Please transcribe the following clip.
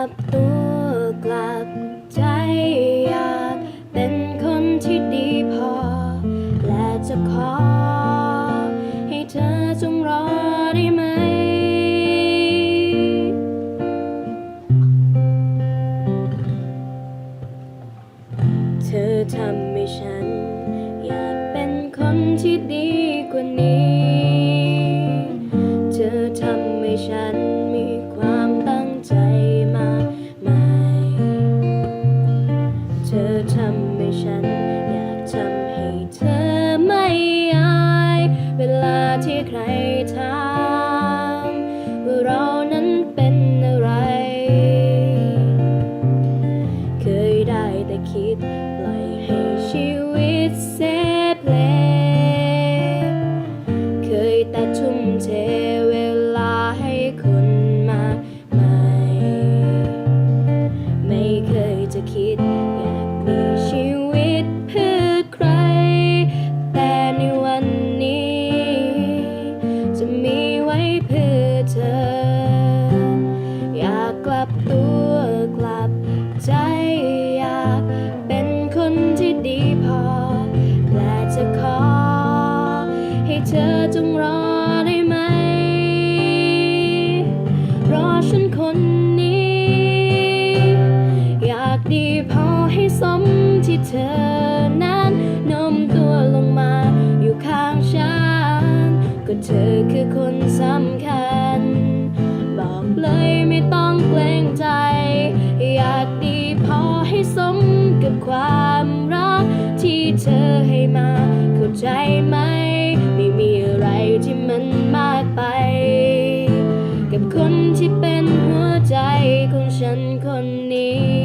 ลับตัวกลับใจอยากเป็นคนที่ดีพอ และจะขอ ให้เธอจงรอได้ไหม เธอทำให้ฉัน อยากเป็นคนที่ดีกว่านี้ เธอทำให้ฉัน ฉัน อยากทำให้เธอไม่อาย เวลาที่ใครถามว่าเรานั้นเป็นอะไร เคยได้แต่คิดปล่อยให้ชีวิตเซเพลงเคยแต่ทุ่มเทเวลาให้คนมากมายไม่เคยจะคิด ลับตัวกลับใจอยากเป็นคนที่ดีพอ และจะขอ ให้เธอจงรอได้ไหม รอฉันคนนี้ อยากดีพอให้สมที่เธอนั้นโน้มตัวลงมาอยู่ข้างฉัน ก็เธอคือคนสำคัญ บอกเลย อให้สมกับความรัก ที่เธอให้มา เข้าใจไหม ไม่มีอะไรที่มันมากไป กับคนที่เป็นหัวใจของฉันคนนี้